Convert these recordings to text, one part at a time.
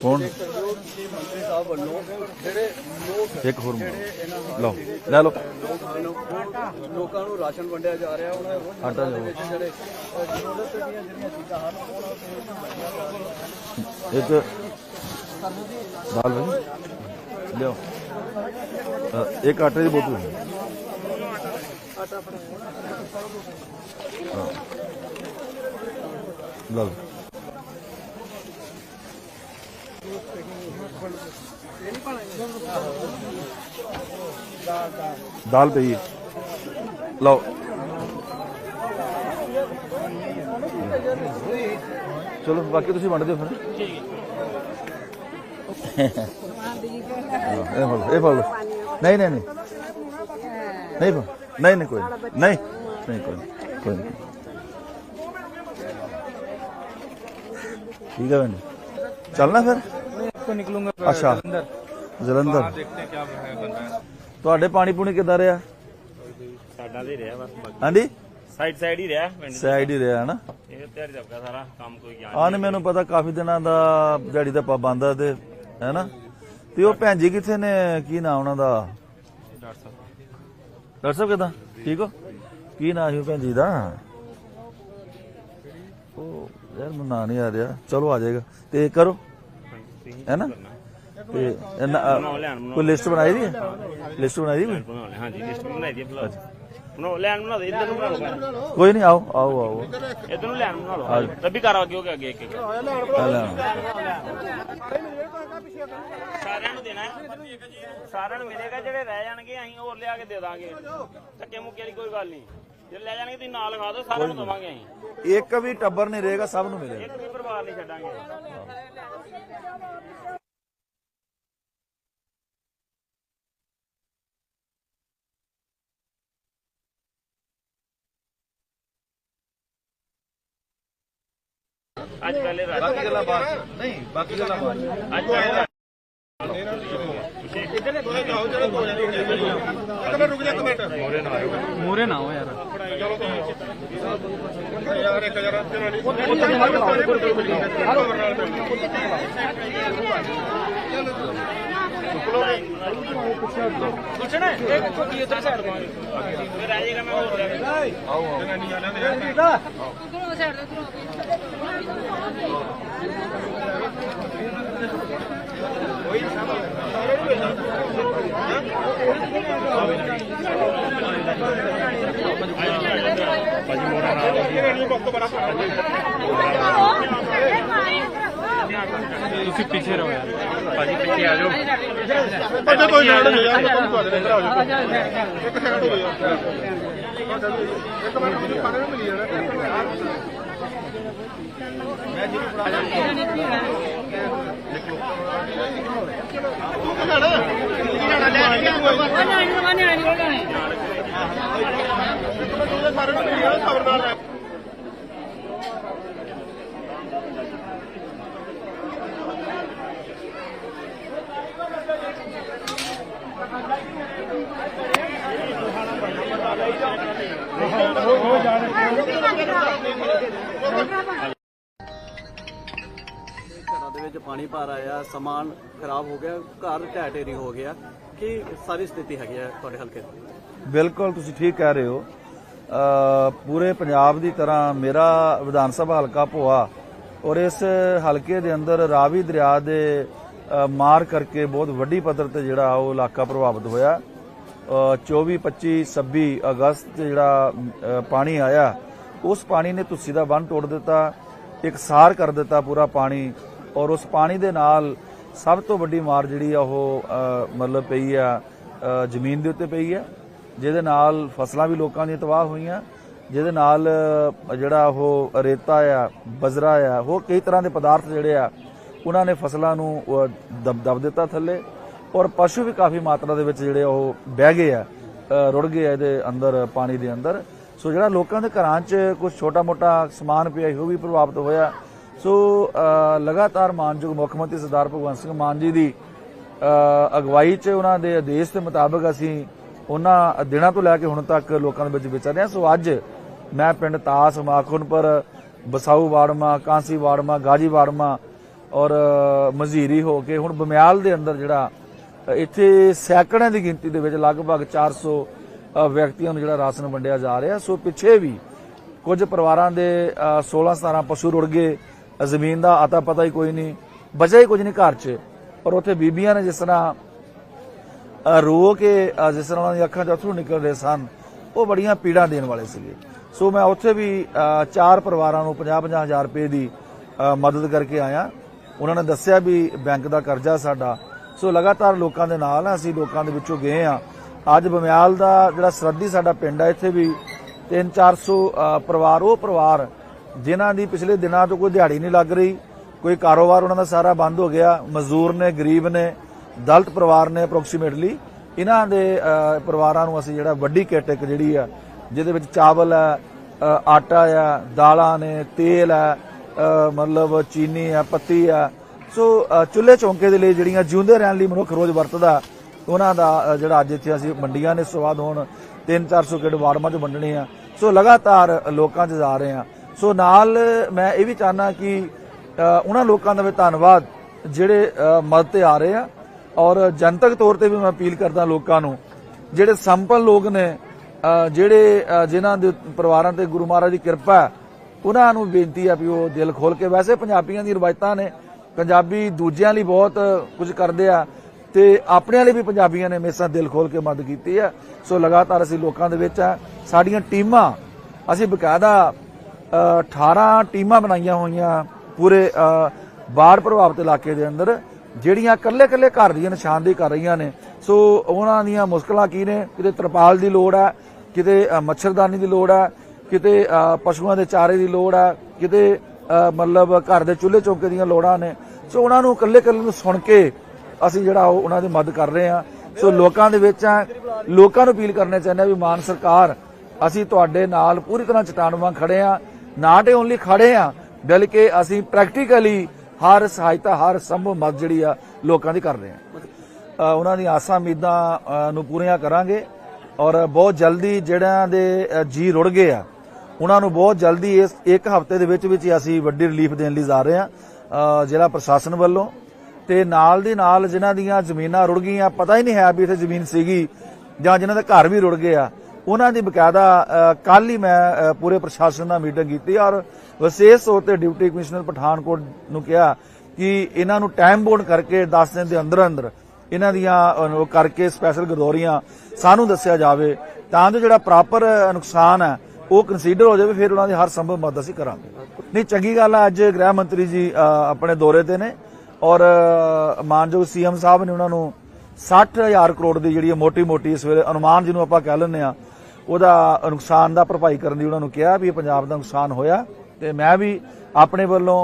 ਕੌਣ? ਮੰਤਰੀ ਸਾਹਿਬ ਵੱਲੋਂ ਜਿਹੜੇ ਲੋਕ ਇੱਕ ਹੋਰ ਲਓ ਲੈ ਲਓ। ਲੋਕ- ਨੂੰ ਰਾਸ਼ਨ ਵੰਡਿਆ ਜਾ ਰਿਹਾ ਉਹਨਾਂ ਆਟਾ ਦੇ। ਵਿੱਚ ਜਿਹੜੇ ਜ਼ਰੂਰਤ ਦੀਆਂ ਜਿਹੜੀਆਂ ਚੀਜ਼ਾਂ ਹਨ ਇੱਕ ਦਾਲ ਭਾਈ ਲਿਓ ਇੱਕ ਆਟੇ ਦੀ ਬੋਤਲ। ਹਾਂ। ਲਓ। ਦਾਲ ਪਈ ਹੈ। ਲਓ ਚਲੋ ਬਾਕੀ ਤੁਸੀਂ ਵੰਡ ਦਿਓ ਫਿਰ ਹਾਂ, ਇਹ ਫੜ ਲਓ, ਇਹ ਫੜ ਲਓ। ਨਹੀਂ ਨਹੀਂ ਨਹੀਂ ਨਹੀਂ ਫੜ- ਨਹੀਂ ਨਹੀਂ ਕੋਈ ਨਹੀਂ ਨਹੀਂ ਨਹੀਂ ਕੋਈ ਨਹੀਂ, ਕੋਈ ਨਹੀਂ ਠੀਕ ਹੈ ਬਣ ਚੱਲਣਾ ਫਿਰ तो निकलूंगा ਅੱਛਾ ਜਲੰਧਰ देखते हैं क्या है बन रहा है ਤੁਹਾਡੇ ਪਾਣੀ ਪੂਣੀ ਕਿੱਦਾਂ ਰਿਹਾ ਸਾਡਾ ਤੇ ਰਿਹਾ ਬਸ ਬਾਕੀ ਹਾਂਜੀ ਸਾਈਡ ਸਾਈਡ ਹੀ ਰਿਹਾ ਪਿੰਡ ਸਾਈਡ ਹੀ ਰਿਹਾ ਨਾ ਇਹ ਤਿਆਰੀ ਦਾ ਸਾਰਾ ਕੰਮ ਕੋਈ ਗਿਆ ਆਹ ਨੀ ਮੈਨੂੰ ਪਤਾ ਕਾਫੀ ਦਿਨਾਂ ਦਾ ਦਿਹਾੜੀ ਦਾ ਪਾਬੰਦ ਆ ਤੇ ਹੈਨਾ ਤੇ ਉਹ ਭੈਣ ਜੀ ਕਿੱਥੇ ਨੇ ਕੀ ਨਾਮ ਉਹਨਾਂ ਦਾ डॉक्टर साहब ਡਾਕਟਰ ਸਾਹਿਬ ਕਿਦਾਂ ਠੀਕ ਹੋ ਕੀ ਨਾਮ ਸੀ ਉਹ ਭੈਣ ਜੀ ਦਾ ਉਹ ਯਾਰ ਮੈਨੂੰ ਨਾਂ ਨਹੀਂ ਆ ਰਿਹਾ ਚਲੋ ਆ ਜਾਏਗਾ ਤੇ ਕਰੋ ਹੈ ਨਾ? ਤੇ ਇਹ ਅ, ਕੋਈ ਲਿਸਟ ਬਣਾਈ ਦੀ ਹੈ? ਲਿਸਟ ਬਣਾਈ ਦੀ ਕੋਈ? ਬਣਾ ਲੈ ਹਾਂਜੀ ਲਿਸਟ ਬਣਾਈ ਦੀ ਬਣਾ ਬਣਾਓ ਲੈਣ ਬਣਾ ਦੇ ਇੱਧਰ ਨੂੰ ਬਣਾ ਲਓ ਕੋਈ ਨਹੀਂ ਆਓ ਆਓ ਆਓ ਇੱਧਰ ਨੂੰ ਲੈਣ ਬਣਾ ਲਓ ਤੱਬੀ ਕਰ ਅੱਗੇ ਹੋ ਕੇ ਅੱਗੇ ਇੱਕ ਇੱਕ ਪਹਿਲਾਂ ਸਾਰਿਆਂ ਨੂੰ ਦੇਣਾ। ਹੈ ਸਾਰਿਆਂ ਨੂੰ ਮਿਲੇਗਾ ਜਿਹੜੇ ਰਹਿ ਜਾਣਗੇ ਅਸੀਂ ਹੋਰ ਲਿਆ ਕੇ ਦੇ ਦਾਂਗੇ। ਧੱਕੇ ਮੁੱਕੇ ਦੀ ਕੋਈ ਗੱਲ ਨਹੀਂ। ਜੇ ਲੈ ਜਾਣਗੇ ਤੁਸੀਂ ਨਾਲ ਲਗਾ ਦਿਓ ਸਾਰਿਆਂ ਨੂੰ ਦਵਾਂਗੇ ਅਸੀਂ। ਇੱਕ ਵੀ ਟੱਬਰ ਨਹੀਂ ਰਹੇਗਾ ਸਭ ਨੂੰ ਮਿਲੇਗਾ। ਇੱਕ ਵੀ ਪਰਿਵਾਰ ਨਹੀਂ ਛੱਡਾਂਗੇ। ਅੱਜ ਪਹਿਲੇ ਰਾਤ। ਬਾਕੀ ਗੱਲਾਂ ਬਾਅਦ ਨਹੀਂ ਬਾਕੀ ਗੱਲਾਂ ਬਾਅਦ ਅੱਜ ਪਹਿਲੇ ਰਾਤ। ਮੋਰੇ ਨਾ ਹੋ ਯਾਰ ਯਾਰ ਇੱਕ ਜਰਾ ਪੁੱਛਣਾ ਇਹ ਕਿੱਥੋਂ ਦੀ ਉਧਰ ਸਾਈਡ ਤੋਂ ਮੈਂ ਰਾਜੇਗਾ ਮੈਂ ਹੋਰ ਆਓ ਆਓ ਜਨਾਨੀ ਆਣਾ ਤੇ ਉਧਰੋਂ ਸਾਈਡ ਤੋਂ ਉਧਰੋਂ ਕੋਈ ਸਾਹਮਣੇ ਤੁਸੀਂ ਪਿੱਛੇ ਰਹੋ ਯਾਰ। ਭਾਜੀ ਪਿੱਛੇ ਆ ਜਾਓ। ਅੱਛਾ ਕੋਈ ਨਾ ਯਾਰ ਕੋਈ ਤੁਹਾਡੇ ਨਾਲ ਆ ਜਾਓ ਇੱਕ ਸੈਕਿੰਡ ਹੋ ਗਿਆ ਇੱਕ ਮਿੰਟ ਮੈਨੂੰ ਪਾਣੀ ਮਿਲ ਜਾਣਾ ਸਾਰੇ ਨੂੰ ਮਿਲ ਜਾਣਾ ਖਬਰ ਨਾਲ ਲੈ ਘਰਾਂ ਦੇ ਵਿੱਚ ਪਾਣੀ ਭਰ ਆਇਆ ਸਮਾਨ ਖਰਾਬ ਹੋ ਗਿਆ ਘਰ ਢਹਿ ਢੇਰੀ ਹੋ ਗਿਆ। ਕੀ ਸਾਰੀ ਸਥਿਤੀ ਹੈਗੀ ਹੈ ਤੁਹਾਡੇ ਹਲਕੇ ਦੀ? ਬਿਲਕੁਲ ਤੁਸੀਂ ਠੀਕ ਕਹਿ ਰਹੇ ਹੋ। ਅ, ਪੂਰੇ ਪੰਜਾਬ ਦੀ ਤਰ੍ਹਾਂ ਮੇਰਾ ਵਿਧਾਨ ਸਭਾ ਹਲਕਾ ਭੋਆ ਔਰ ਇਸ ਹਲਕੇ ਦੇ ਅੰਦਰ ਰਾਵੀ ਦਰਿਆ ਦੇ ਅ, ਮਾਰ ਕਰਕੇ ਬਹੁਤ ਵੱਡੀ ਪੱਧਰ ਤੇ ਜਿਹੜਾ ਉਹ ਇਲਾਕਾ ਪ੍ਰਭਾਵਿਤ ਹੋਇਆ। ਅ, 24 25 26 ਅਗਸਤ 'ਚ ਜਿਹੜਾ ਅ, ਪਾਣੀ ਆਇਆ ਉਸ ਪਾਣੀ ਨੇ ਤੁਸੀਂ ਦਾ ਬੰਨ ਤੋੜ ਦਿੱਤਾ ਇਕਸਾਰ ਕਰ ਦਿੱਤਾ ਪੂਰਾ ਪਾਣੀ, ਔਰ ਉਸ ਪਾਣੀ ਦੇ ਨਾਲ ਸਭ ਤੋਂ ਵੱਡੀ ਮਾਰ ਜਿਹੜੀ ਆ ਉਹ ਮਤਲਬ ਪਈ ਆ ਜ਼ਮੀਨ ਦੇ ਉੱਤੇ ਪਈ ਆ, ਜਿਹਦੇ ਨਾਲ ਫਸਲਾਂ ਵੀ ਲੋਕਾਂ ਦੀਆਂ ਤਬਾਹ ਹੋਈਆਂ, ਜਿਹਦੇ ਨਾਲ ਜਿਹੜਾ ਉਹ ਰੇਤਾ ਆ, ਬਜਰਾ ਆ, ਹੋਰ ਕਈ ਤਰ੍ਹਾਂ ਦੇ ਪਦਾਰਥ ਜਿਹੜੇ ਆ, ਉਹਨਾਂ ਨੇ ਫਸਲਾਂ ਨੂੰ ਦਬ ਦਬ ਦਿੱਤਾ ਥੱਲੇ, ਔਰ ਪਸ਼ੂ ਵੀ ਕਾਫੀ ਮਾਤਰਾ ਦੇ ਵਿੱਚ ਜਿਹੜੇ ਉਹ ਬਹਿ ਗਏ ਆ ਰੁੜ ਗਏ ਆ ਇਹਦੇ ਅੰਦਰ, ਪਾਣੀ ਦੇ ਅੰਦਰ। ਸੋ ਜਿਹੜਾ ਲੋਕਾਂ ਦੇ ਘਰਾਂ 'ਚ ਕੁਝ ਛੋਟਾ-ਮੋਟਾ ਸਮਾਨ ਪਿਆ ਸੀ, ਉਹ ਵੀ ਪ੍ਰਭਾਵਿਤ ਹੋਇਆ। ਸੋ ਲਗਾਤਾਰ ਮਾਨਯੋਗ ਮੁੱਖ ਮੰਤਰੀ ਸਰਦਾਰ ਭਗਵੰਤ ਸਿੰਘ ਮਾਨ ਜੀ ਦੀ ਅਗਵਾਈ 'ਚ ਉਹਨਾਂ ਦੇ ਆਦੇਸ਼ ਦੇ ਮੁਤਾਬਕ ਅਸੀਂ ਉਹਨਾਂ ਦਿਨਾਂ ਤੋਂ ਲੈ ਕੇ ਹੁਣ ਤੱਕ ਲੋਕਾਂ ਦੇ ਵਿੱਚ ਵਿਚਰ ਰਹੇ ਹਾਂ। ਸੋ ਅੱਜ ਮੈਂ ਪਿੰਡ ਤਾਸ ਮਾਖੁਨਪੁਰ ਬਸਾਊ ਵਾੜਮਾ ਕਾਂਸੀ ਵਾੜਮਾ ਗਾਜੀ ਵਾੜਮਾ ਔਰ ਮਜ਼ੀਰੀ ਹੋ ਕੇ ਹੁਣ ਬਮਿਆਲ ਦੇ ਅੰਦਰ ਜਿਹੜਾ ਇੱਥੇ ਸੈਂਕੜਿਆਂ ਦੀ ਗਿਣਤੀ ਦੇ ਵਿੱਚ ਲਗਭਗ 400 ਅ, ਵਿਅਕਤੀਆਂ ਨੂੰ ਜਿਹੜਾ ਰਾਸ਼ਨ ਵੰਡਿਆ ਜਾ ਰਿਹਾ, ਸੋ ਪਿੱਛੇ ਵੀ ਕੁਝ ਪਰਿਵਾਰਾਂ ਦੇ 16 17 ਪਸ਼ੂ ਰੁੜ ਗਏ, ਜ਼ਮੀਨ ਦਾ ਆਤਾ ਪਤਾ ਹੀ ਕੋਈ ਨਹੀਂ, ਬਚਿਆ ਹੀ ਕੁਝ ਨਹੀਂ ਘਰ 'ਚ। ਪਰ ਉੱਥੇ ਬੀਬੀਆਂ ਨੇ ਜਿਸ ਤਰ੍ਹਾਂ ਰੋ ਕੇ ਜਿਸ ਤਰ੍ਹਾਂ ਉਹਨਾਂ ਦੀਆਂ ਅੱਖਾਂ 'ਚ ਅਥਰੂ ਨਿਕਲ ਰਹੇ ਸਨ, ਉਹ ਬੜੀਆਂ ਪੀੜਾਂ ਦੇਣ ਵਾਲੇ ਸੀਗੇ। ਸੋ ਮੈਂ ਉੱਥੇ ਵੀ ਚਾਰ ਪਰਿਵਾਰਾਂ ਨੂੰ 50-50 ਹਜ਼ਾਰ ਰੁਪਏ ਦੀ ਮਦਦ ਕਰਕੇ ਆਇਆ। ਉਹਨਾਂ ਨੇ ਦੱਸਿਆ ਵੀ ਬੈਂਕ ਦਾ ਕਰਜ਼ਾ ਸਾਡਾ। ਸੋ ਲਗਾਤਾਰ ਲੋਕਾਂ ਦੇ ਨਾਲ ਅਸੀਂ ਲੋਕਾਂ ਦੇ ਵਿੱਚੋਂ ਗਏ ਆ। ਅੱਜ ਬਮਿਆਲ ਦਾ ਜਿਹੜਾ ਸਰਦੀ ਸਾਡਾ ਪਿੰਡ ਹੈ ਇੱਥੇ ਵੀ 3-400 ਪਰਿਵਾਰ ਉਹ ਪਰਿਵਾਰ ਜਿਨ੍ਹਾਂ ਦੀ ਪਿਛਲੇ ਦਿਨਾਂ ਤੋਂ ਕੋਈ ਦਿਹਾੜੀ ਨਹੀਂ ਲੱਗ ਰਹੀ ਕੋਈ ਕਾਰੋਬਾਰ ਉਹਨਾਂ ਦਾ ਸਾਰਾ ਬੰਦ ਹੋ ਗਿਆ ਮਜ਼ਦੂਰ ਨੇ ਗਰੀਬ ਨੇ ਦਲਤ ਪਰਿਵਾਰ ਨੇ ਅਪਰੋਕਸੀਮੇਟਲੀ ਇਹਨਾਂ ਦੇ ਪਰਿਵਾਰਾਂ ਨੂੰ ਅਸੀਂ ਜਿਹੜਾ ਵੱਡੀ ਕਿੱਟ ਜਿਹੜੀ ਆ ਜਿਹਦੇ ਵਿੱਚ ਚਾਵਲ ਹੈ ਆਟਾ ਆ ਦਾਲਾਂ ਨੇ ਤੇਲ ਹੈ ਮਤਲਬ ਚੀਨੀ ਆ ਪੱਤੀ ਆ ਸੋ ਅ, ਚੁੱਲ੍ਹੇ ਚੌਂਕੇ ਦੇ ਲਈ ਜਿਹੜੀਆਂ ਜਿਉਂਦੇ ਰਹਿਣ ਲਈ ਮਨੁੱਖ ਰੋਜ਼ ਵਰਤਦਾ ਉਹਨਾਂ ਦਾ ਜਿਹੜਾ ਅੱਜ ਇੱਥੇ ਅਸੀਂ ਮੰਡੀਆਂ ਨੇ ਸਵਾਦ ਹੋਣ 3-400 ਕਿੱਟ ਵਾਰਮਾਂ 'ਚ ਵੰਡਣੇ ਆ। ਸੋ ਲਗਾਤਾਰ ਲੋਕਾਂ 'ਚ ਜਾ ਰਹੇ ਆ। ਸੋ ਨਾਲ ਮੈਂ ਇਹ ਵੀ ਚਾਹਨਾ ਕਿ ਉਹਨਾਂ ਲੋਕਾਂ ਦਾ ਵੀ ਧੰਨਵਾਦ ਜਿਹੜੇ ਮਦਦ ਤੇ ਆ ਰਹੇ ਆ। ਔਰ ਜਨਤਕ ਤੌਰ ਤੇ ਵੀ ਮੈਂ ਅਪੀਲ ਕਰਦਾ ਲੋਕਾਂ ਨੂੰ ਜਿਹੜੇ ਸੰਪਨ ਲੋਕ ਨੇ ਜਿਹੜੇ ਅ, ਜਿਨ੍ਹਾਂ ਦੇ ਪਰਿਵਾਰਾਂ ਤੇ ਗੁਰੂ ਮਹਾਰਾਜ ਦੀ ਕਿਰਪਾ ਹੈ, ਉਹਨਾਂ ਨੂੰ ਬੇਨਤੀ ਆ ਵੀ ਉਹ ਦਿਲ ਖੋਲ ਕੇ ਵੈਸੇ ਪੰਜਾਬੀਆਂ ਦੀ ਰਵਾਇਤਾਂ ਨੇ ਪੰਜਾਬੀ ਦੂਜਿਆਂ ਲਈ ਬਹੁਤ ਕੁਝ ਕਰਦੇ ਆ। ਤੇ ਆਪਣਿਆਂ ਲਈ ਵੀ ਪੰਜਾਬੀਆਂ ਨੇ ਹਮੇਸ਼ਾ ਦਿਲ ਖੋਲ ਕੇ ਮਦਦ ਕੀਤੀ ਹੈ ਸੋ ਲਗਾਤਾਰ ਅਸੀਂ ਲੋਕਾਂ ਦੇ ਵਿੱਚ ਆ। ਸਾਡੀਆਂ ਟੀਮਾਂ ਅਸੀਂ ਬਕਾਇਦਾ ਅ, 18 ਟੀਮਾਂ ਬਣਾਈਆਂ ਹੋਈਆਂ ਪੂਰੇ ਬਾੜ ਪ੍ਰਭਾਵਿਤ ਇਲਾਕੇ ਦੇ ਅੰਦਰ ਜਿਹੜੀਆਂ ਕੱਲੇ-ਕੱਲੇ ਘਰ ਦੀਆਂ ਨਿਸ਼ਾਨਦੇਹੀ ਕਰ ਰਹੀਆਂ ਨੇ। ਸੋ ਉਹਨਾਂ ਦੀਆਂ ਮੁਸ਼ਕਲਾਂ ਕੀ ਨੇ? ਕਿਤੇ ਤਰਪਾਲ ਦੀ ਲੋੜ ਹੈ ਕਿਤੇ ਮੱਛਰਦਾਨੀ ਦੀ ਲੋੜ ਹੈ ਕਿਤੇ ਪਸ਼ੂਆਂ ਦੇ ਚਾਰੇ ਦੀ ਲੋੜ ਹੈ ਕਿਤੇ ਮਤਲਬ ਘਰ ਦੇ ਚੁੱਲ੍ਹੇ ਚੌਂਕੇ ਦੀਆਂ ਲੋੜਾਂ ਨੇ। ਸੋ ਉਹਨਾਂ ਨੂੰ ਕੱਲੇ-ਕੱਲੇ ਨੂੰ ਸੁਣ ਕੇ ਅਸੀਂ ਜਿਹੜਾ ਉਹ ਉਹਨਾਂ ਦੀ ਮਦਦ ਕਰ ਰਹੇ ਹਾਂ। ਸੋ ਲੋਕਾਂ ਦੇ ਵਿੱਚ ਆ ਲੋਕਾਂ ਨੂੰ ਅਪੀਲ ਕਰਨਾ ਚਾਹੁੰਦੇ ਹਾਂ ਵੀ ਮਾਨ ਸਰਕਾਰ ਅਸੀਂ ਤੁਹਾਡੇ ਨਾਲ ਪੂਰੀ ਤਰ੍ਹਾਂ ਚਟਾਨ ਵਾਂਗ ਖੜੇ ਆ ਨਾਟ ਓਨਲੀ ਖੜੇ ਆ ਬਲਕਿ ਅਸੀਂ ਪ੍ਰੈਕਟੀਕਲੀ ਹਰ ਸਹਾਇਤਾ ਹਰ ਸੰਭਵ ਮਦਦ ਜਿਹੜੀ ਆ ਲੋਕਾਂ ਦੀ ਕਰ ਰਹੇ ਆ ਅ, ਉਹਨਾਂ ਦੀ ਆਸਾਂ ਉਮੀਦਾਂ ਨੂੰ ਪੂਰੀਆਂ ਕਰਾਂਗੇ ਔਰ ਬਹੁਤ ਜਲਦੀ ਜਿਹੜਿਆਂ ਦੇ ਅ, ਜੀ ਰੁੜ ਗਏ ਆ ਉਹਨਾਂ ਨੂੰ ਬਹੁਤ ਜਲਦੀ ਇਸ ਇੱਕ ਹਫ਼ਤੇ ਦੇ ਵਿੱਚ ਵਿੱਚ ਅਸੀਂ ਵੱਡੀ ਰਿਲੀਫ ਦੇਣ ਲਈ ਜਾ ਰਹੇ ਹਾਂ। ਜ਼ਿਲ੍ਹਾ ਪ੍ਰਸ਼ਾਸਨ ਵੱਲੋਂ ਤੇ ਨਾਲ ਦੀ ਨਾਲ ਜਿਨ੍ਹਾਂ ਦੀਆਂ ਜ਼ਮੀਨਾਂ ਰੁੜ ਗਈਆਂ, ਪਤਾ ਹੀ ਨਹੀਂ ਹੈ ਵੀ ਇੱਥੇ ਜ਼ਮੀਨ ਸੀਗੀ ਜਾਂ ਜਿਨ੍ਹਾਂ ਦੇ ਘਰ ਵੀ ਰੁੜ ਗਏ ਆ। ਉਹਨਾਂ ਦੀ ਬਕਾਇਦਾ ਕੱਲ ਹੀ ਮੈਂ ਪੂਰੇ ਪ੍ਰਸ਼ਾਸਨ ਨਾਲ ਮੀਟਿੰਗ ਕੀਤੀ ਔਰ ਵਿਸ਼ੇਸ਼ ਤੌਰ ਤੇ ਡਿਪਟੀ ਕਮਿਸ਼ਨਰ ਪਠਾਨਕੋਟ ਨੂੰ ਕਿਹਾ ਕਿ ਇਹਨਾਂ ਨੂੰ ਟਾਈਮ ਬੋਰਡ ਕਰਕੇ 10 ਦਿਨ ਦੇ ਅੰਦਰ ਅੰਦਰ ਇਹਨਾਂ ਦੀਆਂ ਉਹ ਕਰਕੇ ਸਪੈਸ਼ਲ ਗਦੋਰੀਆਂ ਸਾਨੂੰ ਦੱਸਿਆ ਜਾਵੇ ਤਾਂ ਜੋ ਜਿਹੜਾ ਪ੍ਰਾਪਰ ਨੁਕਸਾਨ ਹੈ, ਉਹ ਕੰਸੀਡਰ ਹੋ ਜਾਵੇ, ਫਿਰ ਉਹਨਾਂ ਦੀ ਹਰ ਸੰਭਵ ਮਦਦ ਅਸੀਂ ਕਰਾਂਗੇ। ਨਹੀਂ, ਚੰਗੀ ਗੱਲ ਹੈ ਅੱਜ ਗ੍ਰਹਿ ਮੰਤਰੀ ਜੀ ਆਪਣੇ ਦੌਰੇ ਤੇ ਨੇ। ਔਰ ਅ, ਮਾਨਯੋਗ ਸੀਐਮ ਸਾਹਿਬ ਨੇ ਉਹਨਾਂ ਨੂੰ 60000 ਕਰੋੜ ਦੀ ਜਿਹੜੀ ਮੋਟੀ ਮੋਟੀ ਇਸ ਵੇਲੇ ਅਨੁਮਾਨ ਜਿਹਨੂੰ ਆਪਾਂ ਕਹਿ ਲੈਂਦੇ ਆ ਉਹਦਾ ਨੁਕਸਾਨ ਦਾ ਭਰਪਾਈ ਕਰਨ ਦੀ ਉਹਨਾਂ ਨੂੰ ਕਿਹਾ ਵੀ ਇਹ ਪੰਜਾਬ ਦਾ ਨੁਕਸਾਨ ਹੋਇਆ। ਤੇ ਮੈਂ ਵੀ ਆਪਣੇ ਵੱਲੋਂ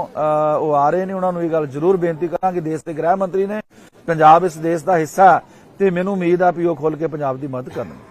ਉਹ ਆ ਰਹੇ ਨੇ ਉਹਨਾਂ ਨੂੰ ਇਹ ਗੱਲ ਜ਼ਰੂਰ ਬੇਨਤੀ ਕਰਾਂਗੇ ਦੇਸ਼ ਦੇ ਗ੍ਰਹਿ ਮੰਤਰੀ ਨੇ ਪੰਜਾਬ ਇਸ ਦੇਸ਼ ਦਾ ਹਿੱਸਾ ਤੇ ਮੈਨੂੰ ਉਮੀਦ ਆ ਵੀ ਉਹ ਖੁੱਲ ਕੇ ਪੰਜਾਬ ਦੀ ਮਦਦ ਕਰਨਗੇ।